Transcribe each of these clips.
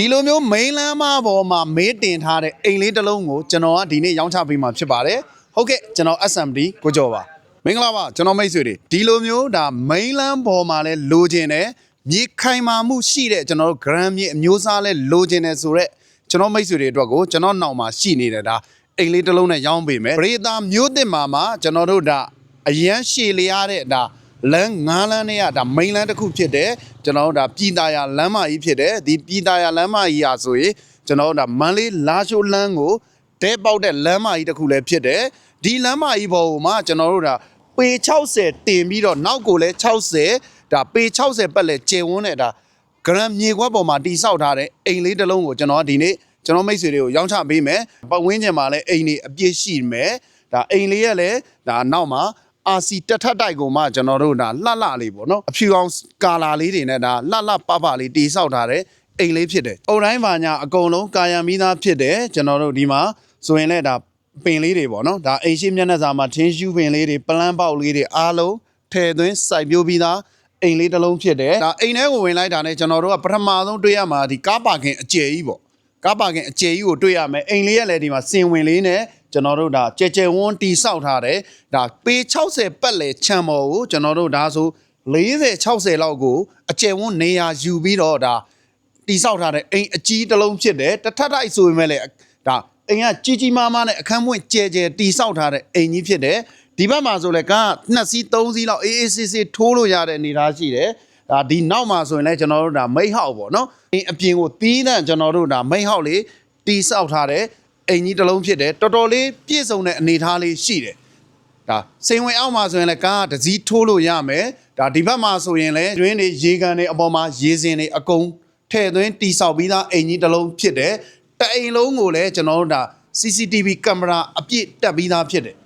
ဒီလိုမျိုးမိန်းလမ်းမပေါ်မှာမေးတင်ထားတဲ့အိမ်လေးတစ်လုံးကိုကျွန်တော်ကဒီနေ့ရောင်းချပေးမှာဖြစ်ပါတယ်ဟုတ်ကဲ့ကျွန်တော် SMD ကိုကျော်ပါမင်္ဂလာပါကျွန်တော်မိတ်ဆွေတွေဒီလိုမျိုးဒါမိန်းလမ်းပေါ်မှာလဲလိုချင်တယ်မြေခိုင်မာမှုရှိတဲ့ကျွန်တော်တို့ gram မြေအမျိုးအစားလဲလိုချင်တယ်ဆိုတော့ကျွန်တော်မိတ်ဆွေတွေအတွက်ကိုကျွန်တော်နောက်မှာရှိနေတယ်ဒါအိမ်လေးတစ်လုံးနဲ့ရောင်းပေးမယ်ပရိသတ်မျိုးတစ်မှာမှာကျွန်တော်တို့ဒါအရန်ရှည်လျားတဲ့ဒါ လမ်းငါးလမ်းနဲ့ကဒါမိန်လမ်းတစ်ခုဖြစ်တယ်ကျွန်တော်တို့ဒါပြည်သားရလမ်းမကြီးဖြစ်တယ်ဒီပြည်သားရလမ်းမကြီးဟာဆိုရင်ကျွန်တော်တို့ဒါမန္တလေးလာရှိုးလမ်းကိုတဲပေါက်တဲ့လမ်းမကြီးတစ်ခုလည်းဖြစ်တယ်ဒီလမ်းမကြီးပေါ်မှာကျွန်တော်တို့ဒါပေ60တင်ပြီးတော့နောက်ကိုလည်း60ဒါပေ60ပတ်လည်းကျေဝန်းတဲ့ဒါဂရမ်မြေခွက်ပေါ်မှာတိဆောက်ထားတဲ့အိမ်လေးတစ်လုံးကိုကျွန်တော်ကဒီနေ့ကျွန်တော်မိတ်ဆွေတွေကိုရောင်းချပေးမယ်ပတ်ဝန်းကျင်မှာလည်းအိမ်တွေအပြည့်ရှိမယ်ဒါအိမ်လေးရလည်းဒါနောက်မှာ အာစီတက်ထက်တိုက်ကိုမှကျွန်တော်တို့ဒါလှလှလေးပေါ့နော်အဖြူအောင်ကာလာလေးတွေနဲ့ဒါလှလှပပလေးတိဆောက်ထားတဲ့အိမ်လေးဖြစ်တယ်။အုံတိုင်းပါညာအကုန်လုံးကာယံမိသားဖြစ်တယ်ကျွန်တော်တို့ဒီမှာဆိုရင်လည်းဒါပင်လေးတွေပေါ့နော်ဒါအိမ်ရှိမျက်နှာစာမှာထင်းရှူးပင်လေးတွေပလန်းပေါက်လေးတွေအားလုံးထည့်သွင်းစိုက်ပျိုးပြီးသားအိမ်လေးတစ်လုံးဖြစ်တယ်။ဒါအိမ်ထဲကိုဝင်လိုက်တာနဲ့ကျွန်တော်တို့ကပထမဆုံးတွေ့ရမှာဒီကားပါကင်အကျယ်ကြီးပေါ့ကားပါကင်အကျယ်ကြီးကိုတွေ့ရမယ်အိမ်လေးရလည်းဒီမှာစင်ဝင်လေးနဲ့ ကျွန်တော်တို့ဒါကြဲကြဲဝန်းတီဆောက်ထားတယ်ဒါပေ60ပတ်လေခြံပေါ်ကိုကျွန်တော်တို့ဒါဆို40 60လောက်ကိုအကျယ်ဝန်းနေရာယူပြီးတော့ဒါတီဆောက်ထားတဲ့အိမ်အကြီးတစ်လုံးဖြစ်တယ်တစ်ထပ်တိုက်ဆိုပေမဲ့လည်းဒါအိမ်ကကြီးကြီးမားမားနဲ့အခန်းပွင့်ကျဲကျဲတီဆောက်ထားတဲ့အိမ်ကြီးဖြစ်တယ်ဒီဘက်မှာဆိုလည်းကားနှစ်စီးသုံးစီးလောက်အေးအေးဆေးဆေးထိုးလို့ရတဲ့အနေအထားရှိတယ်ဒါဒီနောက်မှာဆိုရင်လည်းကျွန်တော်တို့ဒါမိတ်ဟောက်ပေါ့နော်အိမ်အပြင်ကိုတီးတဲ့ကျွန်တော်တို့ဒါမိတ်ဟောက်လေးတီဆောက်ထားတဲ့ အိမ်ကြီးတစ်လုံးဖြစ်တယ်တော်တော်လေးပြည့်စုံတဲ့အနေအထားလေးရှိတယ်ဒါစိန်ဝင်အောက်မှာဆိုရင်လည်းကားကတစ်စီးထိုးလို့ရမယ်ဒါဒီဘက်မှာဆိုရင်လည်းတွင်းတွေရေကန်တွေအပေါ်မှာရေစင်တွေအကုန်ထည့်သွင်းတီဆောက်ပြီးသားအိမ်ကြီးတစ်လုံးဖြစ်တယ်တအိမ်လုံးကိုလည်းကျွန်တော်တို့ဒါ CCTV ကင်မရာအပြည့်တက်ပြီးသားဖြစ်တယ်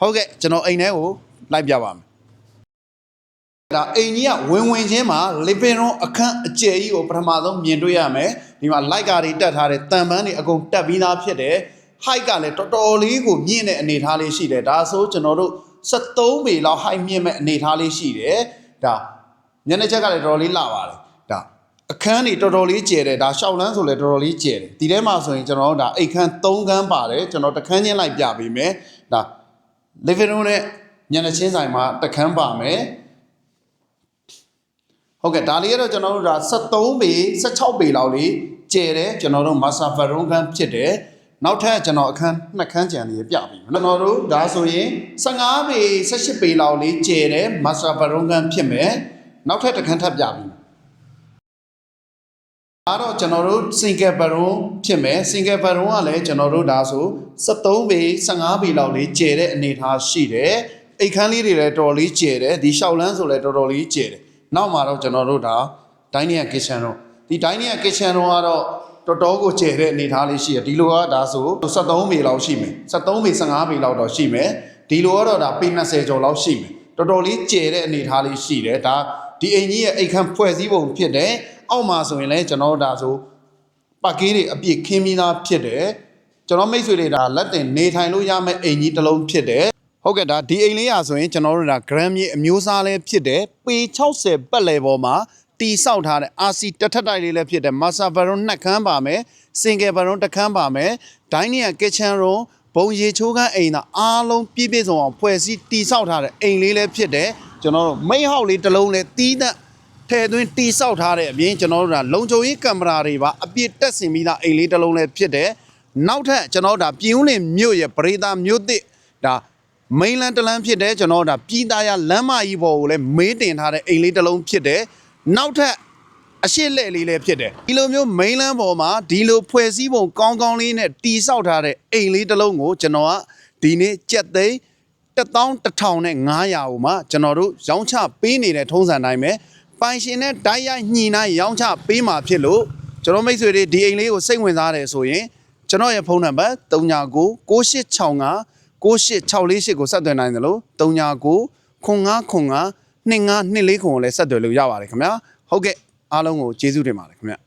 ဟုတ်ကဲ့ကျွန်တော်အိမ်ထဲကိုလိုက်ပြပါမယ်ဒါအိမ်ကြီးကဝင်ဝင်ချင်းမှာ living room အခန်းအကျယ်ကြီးကိုပထမဆုံးမြင်တွေ့ရမယ်ဒီမှာ light ကားတွေတက်ထားတဲ့တန်ပန်းတွေအကုန်တက်ပြီးသားဖြစ်တယ် height ကလည်းတော်တော်လေးကိုမြင့်တဲ့အနေအထားလေးရှိတယ်ဒါဆိုကျွန်တော်တို့73ပေလောက် height မြင့်မဲ့အနေအထားလေးရှိတယ်ဒါညနေချက်ကလည်းတော်တော်လေးလှပါတယ်ဒါအခန်းတွေတော်တော်လေးကျယ်တယ်ဒါရှောက်လန်းဆိုလည်းတော်တော်လေးကျယ်တယ်ဒီထဲမှာဆိုရင်ကျွန်တော်တို့ဒါအိတ်ခန်း3ခန်းပါတယ်ကျွန်တော်တစ်ခန်းချင်းလိုက်ပြပေးမယ်ဒါ living room နဲ့ညနေချင်းဆိုင်မှာတစ်ခန်းပါမယ်ဟုတ်ကဲ့ဒါလေးကတော့ကျွန်တော်တို့ဒါ73ပေ16ပေလောက်လေးကျယ်တယ်ကျွန်တော်တို့ master bedroom ခန်းဖြစ်တယ် နောက်ထပ်ကျွန်တော်အခန်းနှစ်ခန်းကျန်လေးပြပြီကျွန်တော်တို့ဒါဆိုရင်15ပေ18ပေလောက်လေးကျယ်တယ် master bedroom ခန်းဖြစ်မယ်နောက်ထပ်တစ်ခန်းထပ်ပြပြီဒါတော့ကျွန်တော်တို့ single bedroom ဖြစ်မယ် single bedroom ကလည်းကျွန်တော်တို့ဒါဆို73ပေ15ပေလောက်လေးကျယ်တဲ့အနေအထားရှိတယ်အိတ်ခန်းလေးတွေလည်းတော်တော်လေးကျယ်တယ်ဒီရှောက်လန်းဆိုလည်းတော်တော်လေးကျယ်တယ်နောက်မှာတော့ကျွန်တော်တို့ဒါ dining kitchen တော့ဒီ dining kitchen တော့ကတော့ တော်တော်ကိုကျယ်တဲ့အနေအထားလေးရှိတယ်ဒီလိုကဒါဆို73ပေလောက်ရှိမယ်73ပေ15ပေလောက်တော့ရှိမယ်ဒီလိုကတော့ဒါပေ20ကျော်လောက်ရှိမယ်တော်တော်လေးကျယ်တဲ့အနေအထားလေးရှိတယ်ဒါဒီအိမ်ကြီးရဲ့အိတ်ခမ်းဖွဲ့စည်းပုံဖြစ်တယ်အောက်မှာဆိုရင်လည်းကျွန်တော်တို့ဒါဆိုပတ်ကေးတွေအပြည့်ခင်းပြီးသားဖြစ်တယ်ကျွန်တော်မိတ်ဆွေတွေဒါလက်တင်နေထိုင်လို့ရမယ့်အိမ်ကြီးတစ်လုံးဖြစ်တယ်ဟုတ်ကဲ့ဒါဒီအိမ်လေးရာဆိုရင်ကျွန်တော်တို့ဒါ gram မြေအမျိုးအစားလေးဖြစ်တယ်ပေ60ပတ်လည်ပေါ်မှာ တီဆောက်ထားတဲ့ RC တစ်ထပ်တိုက်လေးလည်းဖြစ်တယ် master bedroom နှစ်ခန်းပါမယ် single bedroom တစ်ခန်းပါမယ် dining kitchen room ဘုံရေချိုးခန်းအိမ်သာအားလုံးပြည့်ပြည့်စုံအောင်ဖွဲ့စည်းတီဆောက်ထားတဲ့အိမ်လေးလည်းဖြစ်တယ်ကျွန်တော်တို့မိတ်ဟောက်လေးတစ်လုံးလည်းတီးတဲ့ထဲသွင်းတီဆောက်ထားတဲ့အပြင်ကျွန်တော်တို့ဒါလုံခြုံရေးကင်မရာတွေပါအပြည့်တက်ဆင်ပြီးသားအိမ်လေးတစ်လုံးလည်းဖြစ်တယ်နောက်ထပ်ကျွန်တော်တို့ဒါပြည်ဦးလင်မြို့ရဲ့ပရိသတ်မြို့သစ်ဒါမိန်လန်တလန်းဖြစ်တယ်ကျွန်တော်တို့ဒါပြည်သားရလမ်းမကြီးပေါ်ကိုလည်းမေးတင်ထားတဲ့အိမ်လေးတစ်လုံးဖြစ်တယ် နောက်ထပ်အရှိလက်လေးလည်းဖြစ်တယ်ဒီလိုမျိုးမိန်လန်းပေါ်မှာဒီလိုဖွဲ့စည်းပုံကောင်းကောင်းလေးနဲ့တီဆောက်ထားတဲ့အိမ်လေးတစ်လုံးကိုကျွန်တော်ကဒီနေ့ကြက်သိန်း11500နဲ့900ကိုမှကျွန်တော်တို့ရောင်းချပေးနေတဲ့ထုံးစံတိုင်းပဲပိုင်ရှင်နဲ့ဓာတ်ရိုက်ညှိနှိုင်းရောင်းချပေးမှာဖြစ်လို့ကျွန်တော်မိတ်ဆွေတွေဒီအိမ်လေးကိုစိတ်ဝင်စားတယ်ဆိုရင်ကျွန်တော်ရဲ့ဖုန်းနံပါတ်39 9865 9864ကိုဆက်သွယ်နိုင်တယ်လို့39 9595 2524ကိုလည်းဆက်သွယ်လို့ရပါတယ်ခင်ဗျာဟုတ်ကဲ့အားလုံးကိုကျေးဇူးတင်ပါတယ်ခင်ဗျာ